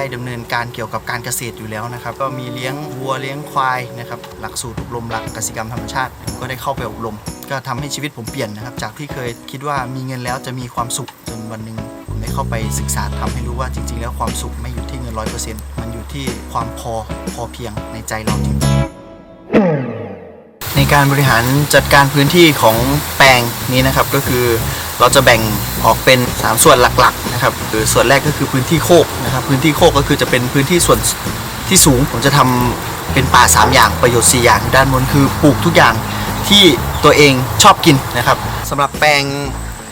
ได้ดำเนินการเกี่ยวกับการเกษตรอยู่แล้วนะครับ ก็มีเลี้ยงวัวเลี้ยงควายนะครับ หลักสูตรอบรมหลักกสิกรรมธรรมชาติผมก็ได้เข้าไปอบรม ก็ทำให้ชีวิตผมเปลี่ยนนะครับ จากที่เคยคิดว่ามีเงินแล้วจะมีความสุขจนวันหนึ่งผมได้เข้าไปศึกษาทำให้รู้ว่าจริง ๆ แล้วความสุขไม่อยู่ที่เงินร้อยเปอร์เซ็นต์มันอยู่ที่ความพอพอเพียงในใจเราจริงในการบริหารจัดการพื้นที่ของแปลงนี้นะครับก็คือ เราจะแบ่งออกเป็น 3 ส่วนหลักๆนะครับคือส่วนแรกก็คือพื้นที่โคกนะครับ พื้นที่โคกก็คือจะเป็นพื้นที่ส่วนที่สูงผมจะทำเป็นป่า 3 อย่างประโยชน์ 4 อย่าง ด้านบนคือปลูกทุกอย่างที่ตัวเองชอบกินนะครับสำหรับแปลง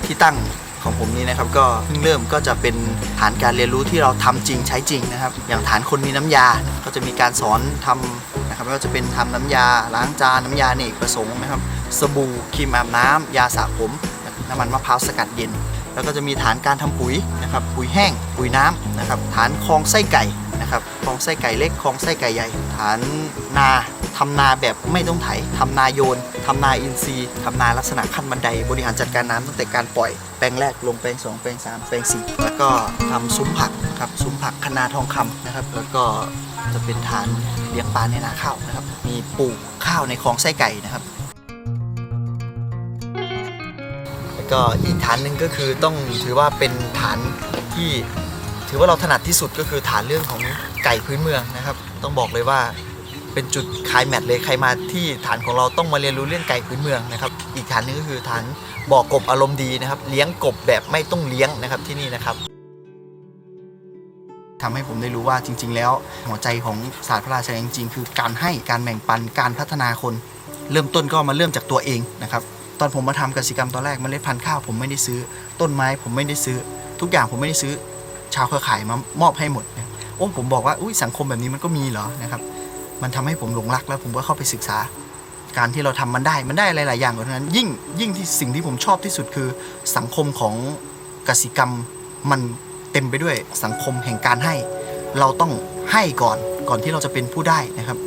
ที่ตั้งของผมนี้นะครับก็เพิ่งเริ่มก็จะเป็นฐานการเรียนรู้ที่เราทำจริงใช้จริงนะครับ อย่างฐานคนมีน้ำยาก็จะมีการสอนทำนะครับไม่ว่าจะเป็นทำน้ำยาล้างจานน้ำยาเนกประสงค์นะครับสบู่ครีมอาบน้ำยาสระผม น้ำมันมะพร้าวสกัดเย็น แล้วก็จะมีฐานการทำปุ๋ยนะครับปุ๋ยแห้งปุ๋ยน้ำนะครับฐานคลองไส้ไก่นะครับคลองไส้ไก่เล็กคลองไส้ไก่ใหญ่ ฐานนาทำนาแบบไม่ต้องไถทำนาโยนทำนาอินทรีย์ทำนาลักษณะขั้นบันได บริหารจัดการน้ำตั้งแต่การปล่อยแปลงแรกลงแปลงสองแปลงสามแปลงสี่แล้วก็ทำซุ้มผักนะครับซุ้มผักคณาทองคำนะครับแล้วก็จะเป็นฐานเลี้ยงปลาในนาข้าวนะครับมีปลูกข้าวในคลองไส้ไก่นะครับ ก็อีกฐานหนึ่งก็คือต้องถือว่าเป็นฐานที่ถือว่าเราถนัดที่สุดก็คือฐานเรื่องของไก่พื้นเมืองนะครับ ต้องบอกเลยว่าเป็นจุดคลายแมทเลยใครมาที่ฐานของเราต้องมาเรียนรู้เรื่องไก่พื้นเมืองนะครับ อีกฐานหนึงก็คือฐานบ่อกบอารมณ์ดีนะครับ เลี้ยงกบแบบไม่ต้องเลี้ยงนะครับที่นี่นะครับทำให้ผมได้รู้ว่าจริง ๆ แล้ว หัวใจของศาสตร์พระราชาจริง ๆ คือการให้การแบ่งปันการพัฒนาคน เริ่มต้นก็มาเริ่มจากตัวเองนะครับ ตอนผมมาทำกสิกรรมตอนแรกเมล็ดพันธุ์ข้าวผมไม่ได้ซื้อ ต้นไม้ผมไม่ได้ซื้อ ทุกอย่างผมไม่ได้ซื้อ ชาวเครือข่ายมามอบให้หมดนะโอ้ผมบอกว่าอุ้ยสังคมแบบนี้มันก็มีเหรอนะครับ มันทำให้ผมหลงรักแล้วผมก็เข้าไปศึกษา การที่เราทำมันได้มันได้หลาย ๆ อย่างกว่านั้น ยิ่งยิ่งที่สิ่งที่ผมชอบที่สุดคือสังคมของกสิกรรมมันเต็มไปด้วยสังคมแห่งการให้ เราต้องให้ก่อนก่อนที่เราจะเป็นผู้ได้นะครับ